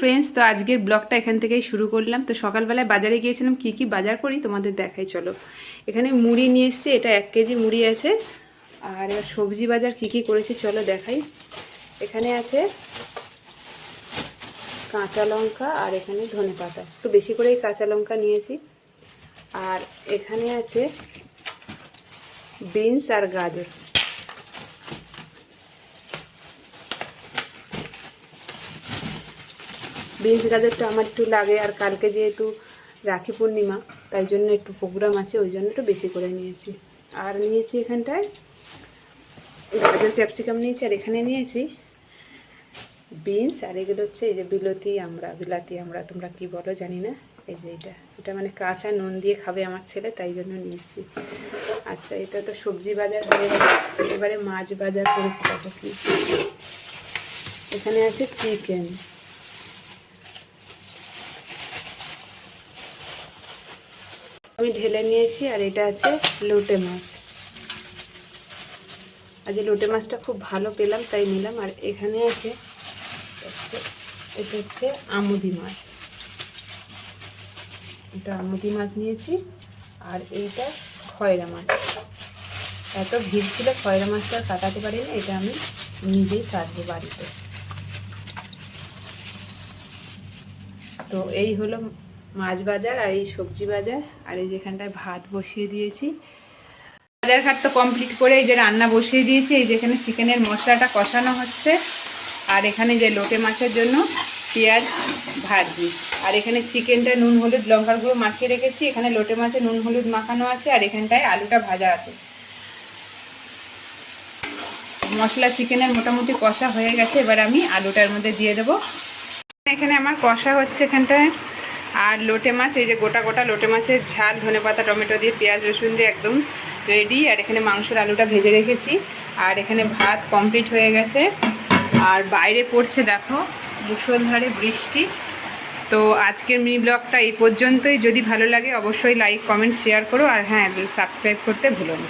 Friends তো আজকের ব্লগটা এখান থেকেই শুরু করলাম। তো সকালবেলায় বাজারে গিয়েছিলাম, কি কি বাজার করি তোমাদের দেখাই, চলো। এখানে মুড়ি নিয়ে এসেছি, এটা এক কেজি মুড়ি আছে। আর সবজি বাজার কি কি করেছি, চলো দেখাই। এখানে আছে কাঁচা লঙ্কা আর এখানে ধনে পাতা। একটু বেশি করেই কাঁচা লঙ্কা নিয়েছি। আর এখানে আছে বিনস আর গাজর। বিনস গাজরটা আমার একটু লাগে, আর কালকে যেহেতু রাখি পূর্ণিমা, তাই জন্য একটু প্রোগ্রাম আছে, ওই জন্য একটু বেশি করে নিয়েছি। আর নিয়েছি এখানটায় গাজর ক্যাপসিকাম নিয়েছি, আর এখানে নিয়েছি বিনস আর এগুলো হচ্ছে এই যে বিলতি আমরা, বিলাতি আমরা, তোমরা কি বলো জানি না, এই যে এটা। এটা মানে কাঁচা নুন দিয়ে খাবে আমার ছেলে, তাই জন্য নিয়েছি। আচ্ছা এটা তো সবজি বাজার হয়ে এবারে মাছ বাজার করেছি, দেখো কি। এখানে আছে চিকেন আমি ঢেলে নিয়েছি আর এটা আছে লোটে মাছ। আজ লোটে মাছটা খুব ভালো পেলাম, তাই নিলাম। আর এখানে আছে, হচ্ছে, এটা হচ্ছে আমুদি মাছ। এটা আমুদি মাছ নিয়েছি, আর এইটা খয়রা মাছ। এত ভিড় ছিল, খয়রা মাছটা কাটাতে পারিনি, এটা আমি নিজেই কাটবো বাড়িতে। তো এই হলো মাছ বাজার আর এই সবজি বাজার। আর এই যেখানটায় ভাত বসিয়ে দিয়েছি। বাজার ঘাট তো কমপ্লিট করে এই যে রান্না বসিয়ে দিয়েছি। এই যেখানে চিকেনের মশলাটা কষানো হচ্ছে। আর এখানে যে লোটে মাছের জন্য পেঁয়াজ ভাজি। আর এখানে চিকেনটা নুন, হলুদ, লঙ্কার গুঁড়ো মাখিয়ে রেখেছি। এখানে লোটে মাছে নুন, হলুদ মাখানো আছে। আর এখানটায় আলুটা ভাজা আছে। মশলা চিকেনের মোটামুটি কষা হয়ে গেছে। এবার আমি আলুটার মধ্যে দিয়ে দেবো। এখানে আমার কষা হচ্ছে এখানটায়। আর লোটে মাছ, এই যে গোটা গোটা লোটে মাছের ঝাল, ধনে পাতা, টমেটো দিয়ে, পেঁয়াজ, রসুন দিয়ে একদম রেডি আর এখানে মাংসের আলুটা ভেজে রেখেছি। আর এখানে ভাত কমপ্লিট হয়ে গেছে। আর বাইরে পড়ছে দেখো মুসলধারে বৃষ্টি। তো আজকের মিনি ব্লগটা এই পর্যন্তই। যদি ভালো লাগে অবশ্যই লাইক কমেন্ট শেয়ার করো। আর হ্যাঁ সাবস্ক্রাইব করতে ভুলো না।